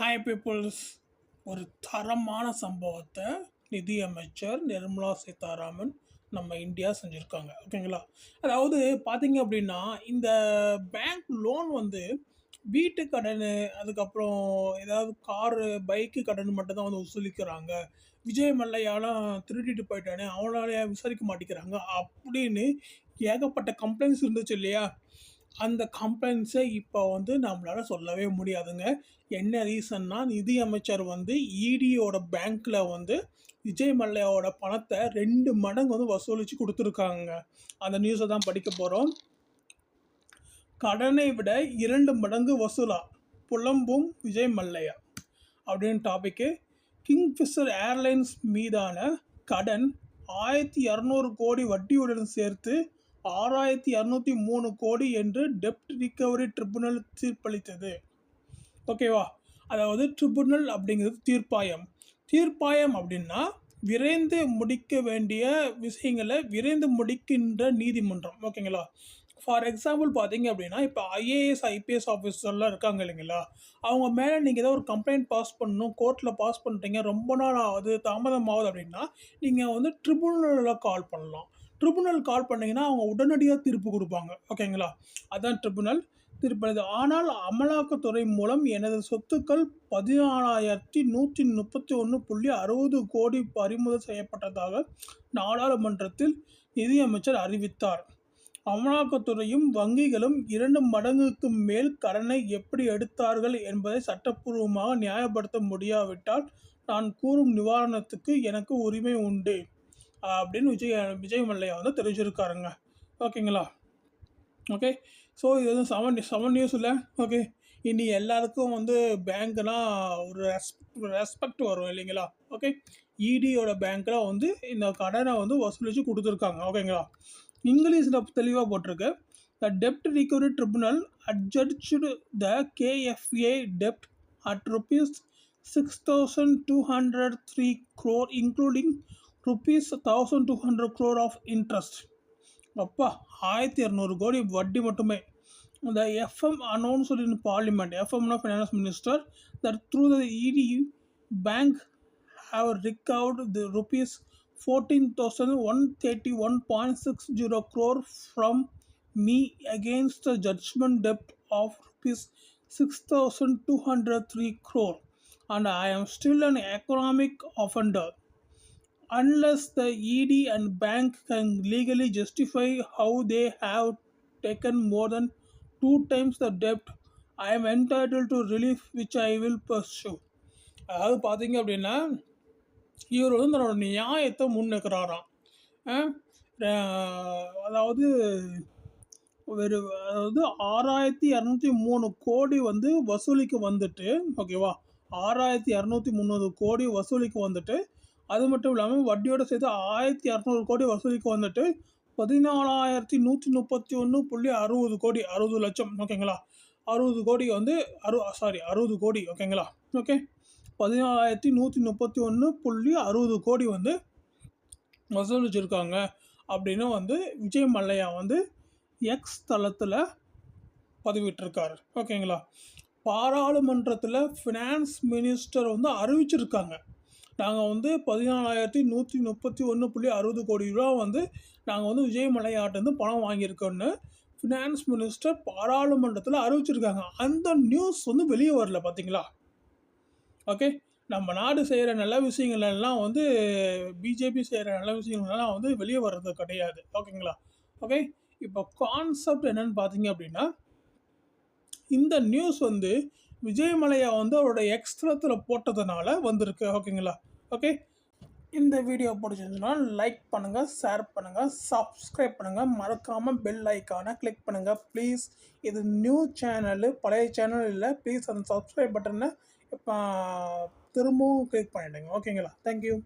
Hi peoples ஒரு தரமான சம்பவத்தை நிதியமைச்சர் நிர்மலா சீதாராமன் நம்ம இந்தியா செஞ்சுருக்காங்க. ஓகேங்களா அதாவது பார்த்தீங்க அப்படின்னா இந்த பேங்க் லோன் வந்து வீட்டு கடன் அதுக்கப்புறம் ஏதாவது காரு பைக்கு கடன் மட்டும்தான் வந்து வசூலிக்கிறாங்க. விஜய் மல்லையாலாம் திருடிட்டு போயிட்டானே அவனால விசாரிக்க மாட்டேங்கிறாங்க அப்படின்னு ஏகப்பட்ட கம்ப்ளைண்ட்ஸ் இருந்துச்சு இல்லையா? அந்த கம்ப்ளைண்ட்ஸை இப்போ வந்து நம்மளால் சொல்லவே முடியாதுங்க. என்ன ரீசன்னா நிதி அமைச்சர் வந்து இடியோட பேங்க்கில் வந்து விஜய் மல்லையாவோட பணத்தை ரெண்டு மடங்கு வந்து வசூலித்து கொடுத்துருக்காங்க அந்த நியூஸை தான் படிக்க போகிறோம் கடனை விட இரண்டு மடங்கு வசூலா புலம்பும் விஜய் மல்லையா? அப்படின்னு டாபிக்கு கிங்ஃபிஷர் ஏர்லைன்ஸ் மீதான கடன் ஆயிரத்தி இரநூறு கோடி வட்டியுடன் சேர்த்து ஆறாயிரத்தி இரநூத்தி மூணு கோடி என்று டெப்ட் ரிகவரி ட்ரிபுனல் தீர்ப்பளித்தது. ஓகேவா அதாவது ட்ரிபுனல் அப்படிங்கிறது தீர்ப்பாயம். தீர்ப்பாயம் அப்படின்னா விரைந்து முடிக்க வேண்டிய விஷயங்களை விரைந்து முடிக்கின்ற நீதிமன்றம். ஓகேங்களா ஃபார் எக்ஸாம்பிள் பார்த்தீங்க அப்படின்னா இப்போ ஐஏஎஸ் ஐபிஎஸ் ஆஃபீஸர்லாம் இருக்காங்க இல்லைங்களா? அவங்க மேலே நீங்கள் ஏதோ ஒரு கம்ப்ளைண்ட் பாஸ் பண்ணணும் கோர்ட்டில் பாஸ் பண்ணுறீங்க ரொம்ப நாள் ஆகுது தாமதம் ஆகுது அப்படின்னா நீங்கள் வந்து ட்ரிபுனலில் கால் பண்ணலாம். ட்ரிபுனல் கால் பண்ணிங்கன்னா அவங்க உடனடியாக தீர்ப்பு கொடுப்பாங்க. ஓகேங்களா அதான் ட்ரிபுனல் தீர்ப்பளிது ஆனால் அமலாக்கத்துறை மூலம் எனது சொத்துக்கள் பதினாலாயிரத்தி நூற்றி முப்பத்தி ஒன்று புள்ளி அறுபது கோடி பறிமுதல் செய்யப்பட்டதாக நாடாளுமன்றத்தில் நிதியமைச்சர் அறிவித்தார். அமலாக்கத்துறையும் வங்கிகளும் இரண்டு மடங்குக்கு மேல் கடனை எப்படி எடுத்தார்கள் என்பதை சட்டப்பூர்வமாக நியாயப்படுத்த முடியாவிட்டால் நான் கூறும் நிவாரணத்துக்கு எனக்கு உரிமை உண்டு. அப்படின்னு விஜய் விஜய் மல்லையா வந்து தெரிஞ்சிருக்காருங்க. ஓகேங்களா? ஓகே? ஸோ இது வந்து செவன் செவன் நியூஸ் இல்லை? ஓகே? இனி எல்லாருக்கும் வந்து பேங்க்னா ஒரு ரெஸ்பெக்ட் ரெஸ்பெக்ட் வரும் இல்லைங்களா? ஓகே? இடியோட பேங்க்கில் வந்து இந்த கடனை வந்து வசூலித்து கொடுத்துருக்காங்க. ஓகேங்களா? இங்கிலீஷில் தெளிவாக போட்டிருக்கு. த டெப்ட் recovery tribunal அட்ஜட்ஜு the கேஎஃப்ஏ dept at rupees six thousand two hundred three crore including rupees thousand two hundred crore of interest அப்பா ஆயிரத்தி இரநூறு கோடி வட்டி மட்டுமே the FM announced in Parliament, FM of Finance Minister, that through the ED Bank have recovered the rupees 14,131.60 crore from me against the judgment debt of rupees 6,203 crore, and I am still an economic offender. Unless the ED and bank can legally justify how they have taken more than two times the debt, I am entitled to relief which I will pursue. அதாவது பார்த்தீங்க அப்படின்னா இவர் வந்து தன்னோட நியாயத்தை முன்னிற்கிறாராம் அதாவது ஒரு அதாவது ஆறாயிரத்தி இரநூத்தி மூணு கோடி வந்து வசூலிக்கு வந்துட்டு ஓகேவா ஆறாயிரத்தி இரநூத்தி முந்நூறு கோடி வசூலிக்கு வந்துட்டு அது மட்டும் இல்லாமல் வட்டியோடு சேர்த்து ஆயிரத்தி இரநூறு கோடி வசூலிக்கு வந்துட்டு பதினாலாயிரத்தி நூற்றி முப்பத்தி ஒன்று புள்ளி அறுபது கோடி அறுபது லட்சம். ஓகேங்களா அறுபது கோடி வந்து அறு சாரி அறுபது கோடி. ஓகேங்களா ஓகே பதினாலாயிரத்தி நூற்றி முப்பத்தி ஒன்று புள்ளி அறுபது கோடி வந்து வசூலிச்சிருக்காங்க. அப்படின்னு வந்து விஜய் மல்லையா வந்து எக்ஸ் தளத்தில் பதிவிட்டிருக்காரு. ஓகேங்களா பாராளுமன்றத்தில் ஃபினான்ஸ் மினிஸ்டர் வந்து அறிவிச்சிருக்காங்க. நாங்கள் வந்து பதினாலாயிரத்தி நூற்றி முப்பத்தி ஒன்று புள்ளி அறுபது கோடி ரூபா வந்து நாங்கள் வந்து விஜய் மலையாட்டேருந்து பணம் வாங்கியிருக்கோன்னு ஃபினான்ஸ் மினிஸ்டர் பாராளுமன்றத்தில் அறிவிச்சிருக்காங்க. அந்த நியூஸ் வந்து வெளியே வரல பார்த்தீங்களா ஓகே நம்ம நாடு செய்கிற நல்ல விஷயங்கள் எல்லாம் வந்து பிஜேபி செய்கிற நல்ல விஷயங்கள்லாம் வந்து வெளியே வர்றது கிடையாது. ஓகேங்களா ஓகே இப்போ கான்செப்ட் என்னன்னு பார்த்தீங்க அப்படின்னா இந்த நியூஸ் வந்து விஜயமலையா வந்து அவரோட எக்ஸ்ட்ரத்தில் போட்டதுனால வந்திருக்கு. ஓகேங்களா ஓகே? இந்த வீடியோ பிடிச்சிருந்துச்சுன்னா லைக் பண்ணுங்கள் ஷேர் பண்ணுங்கள் சப்ஸ்கிரைப் பண்ணுங்கள் மறக்காமல் பெல் ஐக்கானை கிளிக் பண்ணுங்கள் ப்ளீஸ் இது நியூ சேனலு பழைய சேனல் இல்லை ப்ளீஸ் அந்த சப்ஸ்கிரைப் பட்டனை இப்போ திரும்பவும் கிளிக் பண்ணிவிடுங்க ஓகேங்களா தேங்க்யூ